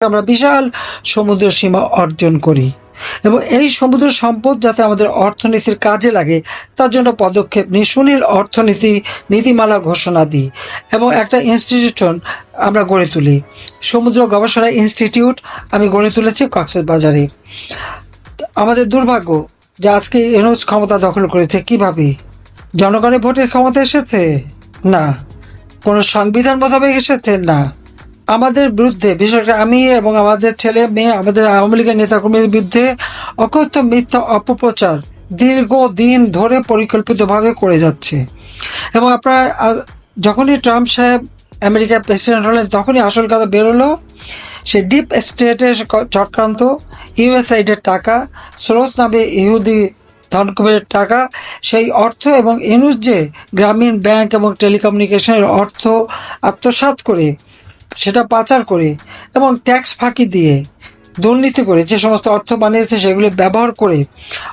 আমরা বিশাল সমুদ্র সীমা অর্জন করি এবং এই সমুদ্র সম্পদ যাতে আমাদের অর্থনীতির কাজে লাগে, তার জন্য পদক্ষেপ নিই সুনীল অর্থনীতি নীতিমালা ঘোষণা দিই এবং একটা ইনস্টিটিউশন আমরা গড়ে তুলি। সমুদ্র গবেষণা ইনস্টিটিউট আমি গড়ে তুলেছি কক্সেস বাজারে। আমাদের দুর্ভাগ্য যে আজকে এনোজ ক্ষমতা দখল করেছে কীভাবে? জনগণের ভোটের ক্ষমতা এসেছে? না। কোনো সংবিধান মোতাবেক এসেছে? না। আমাদের বিরুদ্ধে, বিশেষ করে আমি এবং আমাদের ছেলে মেয়ে, আমাদের আওয়ামী লীগের নেতাকর্মীর বিরুদ্ধে অকথ্য মিথ্যা অপপ্রচার দীর্ঘদিন ধরে পরিকল্পিতভাবে করে যাচ্ছে। এবং আপনারা যখনই ট্রাম্প সাহেব আমেরিকার প্রেসিডেন্ট হলেন, তখনই আসল কথা বেরোলো সে ডিপ স্টেটের চক্রান্ত, ইউএসআইডের টাকা, স্রোত নামে ইহুদি ধনকুবের টাকা, সেই অর্থ এবং ইনুস যে গ্রামীণ ব্যাংক এবং টেলিকমিউনিকেশনের অর্থ আত্মসাৎ করে সেটা পাচার করে এবং ট্যাক্স ফাঁকি দিয়ে দুর্নীতি করে যে সমস্ত অর্থ বানিয়েছে সেগুলি ব্যবহার করে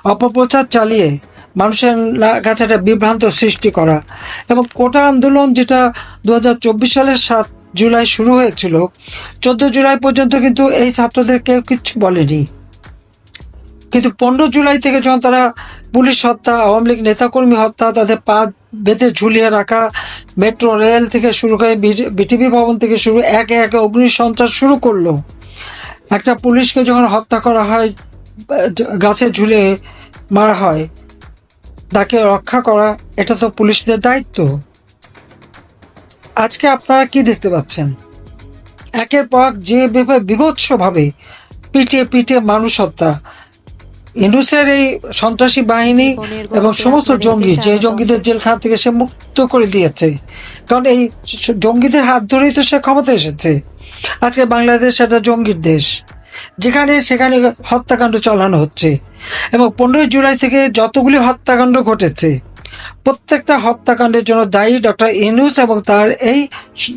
অপপ্রচার চালিয়ে মানুষের কাছে একটা বিভ্রান্ত সৃষ্টি করা। এবং কোটা আন্দোলন যেটা দু হাজার চব্বিশ সালের সাত জুলাই শুরু হয়েছিল, চোদ্দ জুলাই পর্যন্ত কিন্তু এই ছাত্রদের কেউ কিচ্ছু বলেনি। কিন্তু পনেরো জুলাই থেকে যখন তারা পুলিশ হত্যা, আওয়ামী লীগ নেতাকর্মী হত্যা, তাদের পা বেঁধে ঝুলিয়ে রাখা মেট্রো রেল থেকে শুরু করে বিটিভি ভবন থেকে শুরু একে একে অগ্নি সঞ্চার শুরু করল। একটা পুলিশকে যখন হত্যা করা হয়, গাছে ঝুলে মারা হয়, তাকে রক্ষা করা, এটা তো পুলিশদের দায়িত্ব। আজকে আপনারা কি দেখতে পাচ্ছেন? একের পর যে বিভৎসভাবে পিটিয়ে পিটিয়ে মানুষ হত্যা ইন্ডুসের এই সন্ত্রাসী বাহিনী এবং সমস্ত জঙ্গি যে জঙ্গিদের জেলখানা থেকে সে মুক্ত করে দিয়েছে। কারণ এই জঙ্গিদের হাত ধরেই তো সে ক্ষমতা এসেছে। আজকে বাংলাদেশ একটা জঙ্গির দেশ। যেখানে সেখানে হত্যাকাণ্ড চালানো হচ্ছে। এবং পনেরোই জুলাই থেকে যতগুলি হত্যাকাণ্ড ঘটেছে প্রত্যেকটা হত্যাকাণ্ডের জন্য দায়ী ডক্টর ইনুস এবং তার এই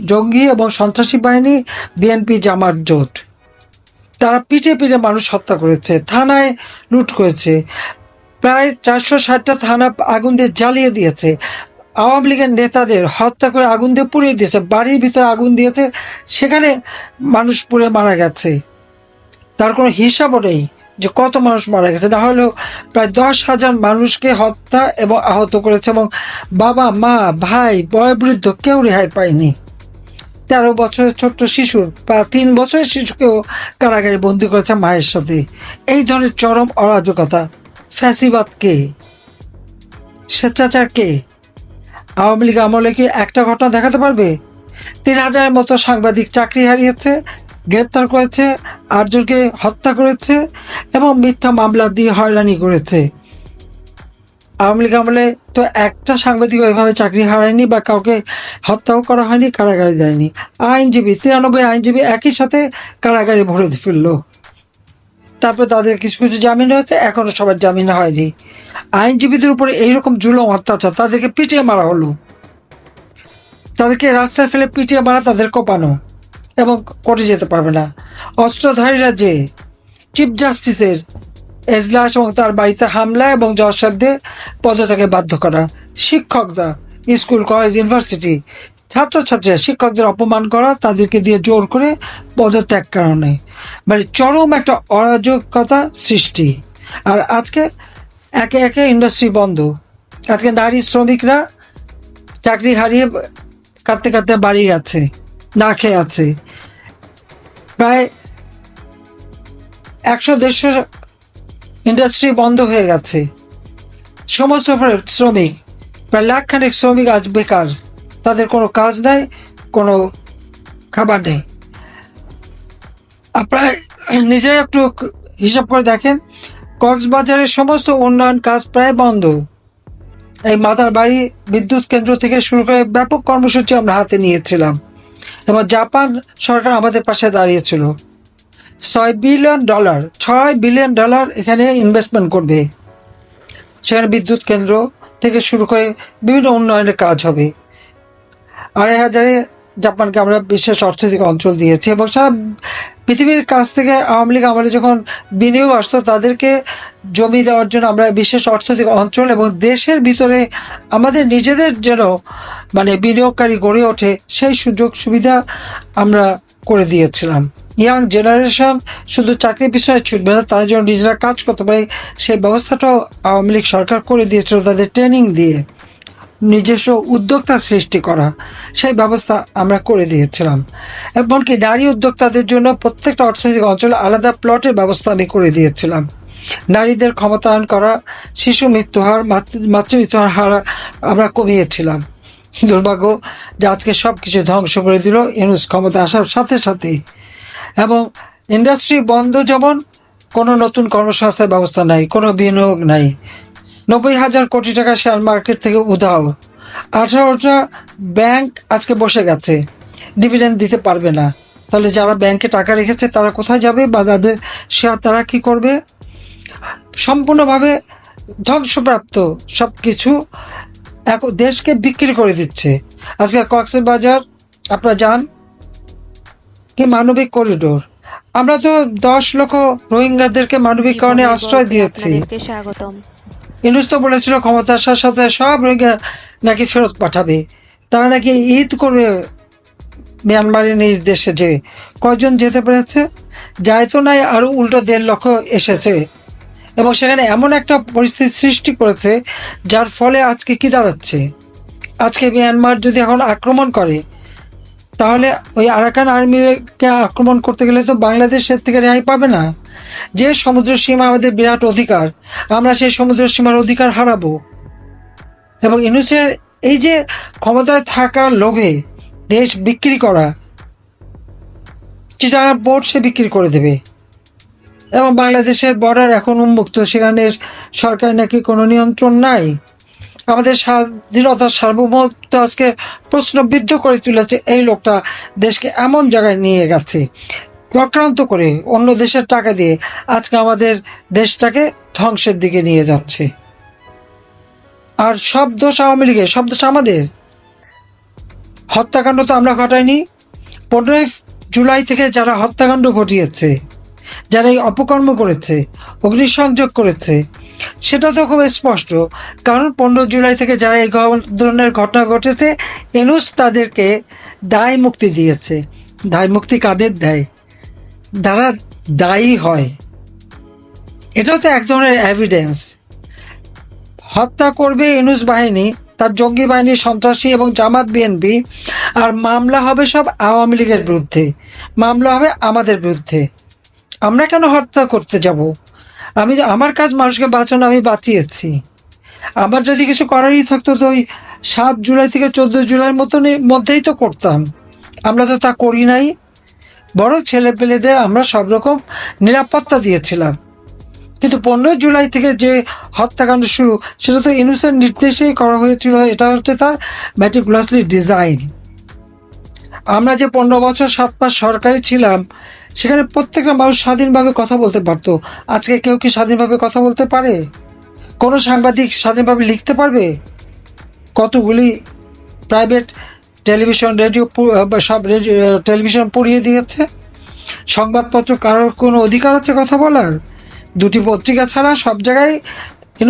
জঙ্গি এবং সন্ত্রাসী বাহিনী বিএনপি জামার জোট। তারা পিঠে পিঠে মানুষ হত্যা করেছে, থানায় লুট করেছে। প্রায় চারশো ষাটটা থানা আগুন দিয়ে জ্বালিয়ে দিয়েছে। আওয়ামী লীগের নেতাদের হত্যা করে আগুন দিয়ে পুড়িয়ে দিয়েছে, বাড়ির ভিতরে আগুন দিয়েছে, সেখানে মানুষ পুড়ে মারা গেছে। তার কোনো হিসাবও নেই যে কত মানুষ মারা গেছে। না হলেও প্রায় দশ হাজার মানুষকে হত্যা এবং আহত করেছে এবং বাবা, মা, ভাই, বয়োবৃদ্ধ কেউ রেহাই পায়নি। তেরো বছরের ছোট্ট শিশুর বা তিন বছরের শিশুকেও কারাগারে বন্দি করেছে মায়ের সাথে। এই ধরনের চরম অরাজকতা। ফ্যাসিবাদ কে? স্বেচ্ছাচার কে? আওয়ামী লীগ আমলে কি একটা ঘটনা দেখাতে পারবে? তিন হাজারের মতো সাংবাদিক চাকরি হারিয়েছে, গ্রেপ্তার করেছে, আটজনকে হত্যা করেছে এবং মিথ্যা মামলা দিয়ে হয়রানি করেছে। আওয়ামী লীগ আমলে তো একটা সাংবাদিক ওইভাবে চাকরি হারায়নি বা কাউকে হত্যাও করা হয়নি, কারাগারে দেয়নি আইনজীবী, তিরানব্বই আইনজীবী একই সাথে কারাগারে ভরে ফেলল। তারপরে তাদের কিছু কিছু জামিন হয়েছে, এখনও সবার জামিন হয়নি। আইনজীবীদের উপরে এইরকম জুলম, অত্যাচার, তাদেরকে পিটিয়ে মারা হলো। তাদেরকে রাস্তায় ফেলে পিটিয়ে মারা তাদের কোপানো এবং কোর্টে যেতে পারবে না। অস্ত্রধারীরা যে চিফ জাস্টিসের এজলাস এবং তার বাড়িতে হামলা এবং জজ সাহেবদের পদত্যাগে বাধ্য করা। শিক্ষকরা, স্কুল, কলেজ, ইউনিভার্সিটি, ছাত্রছাত্রীরা শিক্ষকদের অপমান করা, তাদেরকে দিয়ে জোর করে পদত্যাগ কারণে। মানে চরম একটা অরাজকতা সৃষ্টি। আর আজকে একে একে ইন্ডাস্ট্রি বন্ধ। আজকে নারী শ্রমিকরা চাকরি হারিয়ে কাঁদতে কাঁদতে বাড়ি গেছে, না খেয়ে আছে। প্রায় একশো দেড়শো ইন্ডাস্ট্রি বন্ধ হয়ে গেছে। সমস্ত শ্রমিক, প্রায় লাখ খানেক শ্রমিক আজ বেকার। তাদের কোনো কাজ নাই, কোনো খাবার নেই। আপনারা নিজেরা একটু হিসাব করে দেখেন কক্সবাজারের সমস্ত উন্নয়ন কাজ প্রায় বন্ধ। এই মাতার বাড়ি বিদ্যুৎ কেন্দ্র থেকে শুরু করে ব্যাপক কর্মসূচি আমরা হাতে নিয়েছিলাম। এবং জাপান সরকার আমাদের পাশে দাঁড়িয়েছিল। ছয় বিলিয়ন ডলার ছয় বিলিয়ন ডলার এখানে ইনভেস্টমেন্ট করবে। সেখানে বিদ্যুৎ কেন্দ্র থেকে শুরু করে বিভিন্ন উন্নয়নের কাজ হবে। আড়াই হাজারে জাপানকে আমরা বিশেষ অর্থনৈতিক অঞ্চল দিয়েছি এবং সারা পৃথিবীর কাছ থেকে আওয়ামী লীগ আমলে যখন বিনিয়োগ আসতো, তাদেরকে জমি দেওয়ার জন্য আমরা বিশেষ অর্থনৈতিক অঞ্চল এবং দেশের ভিতরে আমাদের নিজেদের যেন মানে বিনিয়োগকারী গড়ে ওঠে, সেই সুযোগ সুবিধা আমরা করে দিয়েছিলাম। ইয়াং জেনারেশন শুধু চাকরির পিছনে ছুটবে না, তার জন্য নিজেরা কাজ করতে পারে। সেই ব্যবস্থাটাও আওয়ামী লীগ সরকার করে দিয়েছিল তাদের ট্রেনিং দিয়ে। নিজস্ব উদ্যোক্তা সৃষ্টি করা, সেই ব্যবস্থা আমরা করে দিয়েছিলাম। এমনকি নারী উদ্যোক্তাদের জন্য প্রত্যেকটা অর্থনৈতিক অঞ্চলে আলাদা প্লটের ব্যবস্থা আমি করে দিয়েছিলাম। নারীদের ক্ষমতায়ন করা, শিশু মৃত্যু হার মাতৃ, মাতৃমৃত্যুহার হার আমরা কমিয়েছিলাম। দুর্ভাগ্য যে আজকে সব কিছু ধ্বংস করে দিল ইউনুস ক্ষমতা আসার সাথে সাথে এবং ইন্ডাস্ট্রি বন্ধ যেমন, কোনো নতুন কর্মসংস্থার ব্যবস্থা নাই, কোনো বিনিয়োগ নাই। নব্বই হাজার কোটি টাকা শেয়ার মার্কেট থেকে উধাও। আঠারোটা ব্যাংক আজকে বসে গেছে। ডিভিডেন্ড দিতে পারবে না। তাহলে যারা ব্যাংকে টাকা রেখেছে, তারা কোথায় যাবে বা তাদের শেয়ার তারা কি করবে? সম্পূর্ণভাবে ধ্বংসপ্রাপ্ত সব কিছু এক দেশকে বিক্রি করে দিচ্ছে। আজকে কক্সের বাজার আপনারা যান কি মানবিক করিডোর আমরা তো দশ লক্ষ রোহিঙ্গাদেরকে মানবিক কারণে আশ্রয় দিয়েছি। স্বাগতম। তো বলেছিল ক্ষমতা আসার সাথে সব রোহিঙ্গা নাকি ফেরত পাঠাবে। তারা নাকি ঈদ করবে মিয়ানমারের নিজ দেশে যে কয়জন যেতে পেরেছে? যায় তো নাই আরও উল্টো দেড় লক্ষ এসেছে। এবং সেখানে এমন একটা পরিস্থিতি সৃষ্টি করেছে, যার ফলে আজকে কি দাঁড়াচ্ছে? আজকে মিয়ানমার যদি এখন আক্রমণ করে, তাহলে ওই আরাকান আর্মিকে আক্রমণ করতে গেলে তো বাংলাদেশের থেকে রেহাই পাবে না। যে সমুদ্র সীমা আমাদের বিরাট অধিকার, আমরা সেই সমুদ্র সীমার অধিকার হারাবো। এবং ইনুসের এই যে ক্ষমতায় থাকার লোভে দেশ বিক্রি করা, চিটাগাং পোর্ট সে বিক্রি করে দেবে। এবং বাংলাদেশের বর্ডার এখন উন্মুক্ত, সেখানে সরকার নাকি কোনো নিয়ন্ত্রণ নাই। আমাদের স্বাধীনতার সার্বভৌমত্ব আজকে প্রশ্নবিদ্ধ করে তুলেছে, এই লোকটা দেশকে এমন জায়গায় নিয়ে গেছে, চক্রান্ত করে অন্য দেশের টাকা দিয়ে আজকে আমাদের দেশটাকে ধ্বংসের দিকে নিয়ে যাচ্ছে। আর সব দোষ আওয়ামী লীগের, সব দোষ আমাদের। হত্যাকাণ্ড তো আমরা ঘটাইনি। পনেরোই জুলাই থেকে যারা হত্যাকাণ্ড ঘটিয়েছে যারা এই অপকর্ম করেছে, অগ্নিসংযোগ করেছে, সেটা তো খুব স্পষ্ট। কারণ পনেরো জুলাই থেকে যারা এই ধরনের ঘটনা ঘটেছে, এনুস তাদেরকে দায় মুক্তি দিয়েছে। দায় মুক্তি কাদের দেয়? যারা দায়ী হয়। এটাও তো এক ধরনের এভিডেন্স হত্যা করবে এনুস বাহিনী, তার জঙ্গি বাহিনী, সন্ত্রাসী এবং জামাত বিএনপি আর মামলা হবে সব আওয়ামী লীগের বিরুদ্ধে। মামলা হবে আমাদের বিরুদ্ধে। আমরা কেন হত্যা করতে যাব? আমি আমার কাজ মানুষকে বাঁচানো আমি বাঁচিয়েছি। আমার যদি কিছু করারই থাকতো তো ওই সাত জুলাই থেকে চোদ্দ জুলাইয়ের মতন মধ্যেই তো করতাম। আমরা তো তা করি নাই। বড় ছেলে পেলেদের আমরা সব রকম নিরাপত্তা দিয়েছিলাম। কিন্তু পনেরোই জুলাই থেকে যে হত্যাকাণ্ড শুরু, সেটা তো ইনুসের নির্দেশেই করা হয়েছিল, এটা হচ্ছে তার ম্যাটিকুলাসলি ডিজাইন আমরা যে পনেরো বছর সাত মাস সরকারে ছিলাম সেখানে প্রত্যেকটা মানুষ স্বাধীনভাবে কথা বলতে পারতো। আজকে কেউ কি স্বাধীনভাবে কথা বলতে পারে? কোনো সাংবাদিক স্বাধীনভাবে লিখতে পারবে? কতগুলি প্রাইভেট টেলিভিশন রেডিও সব টেলিভিশন পড়িয়ে দিয়েছে? সংবাদপত্র কারোর কোনো অধিকার আছে কথা বলার? দুটি পত্রিকা ছাড়া সব জায়গায়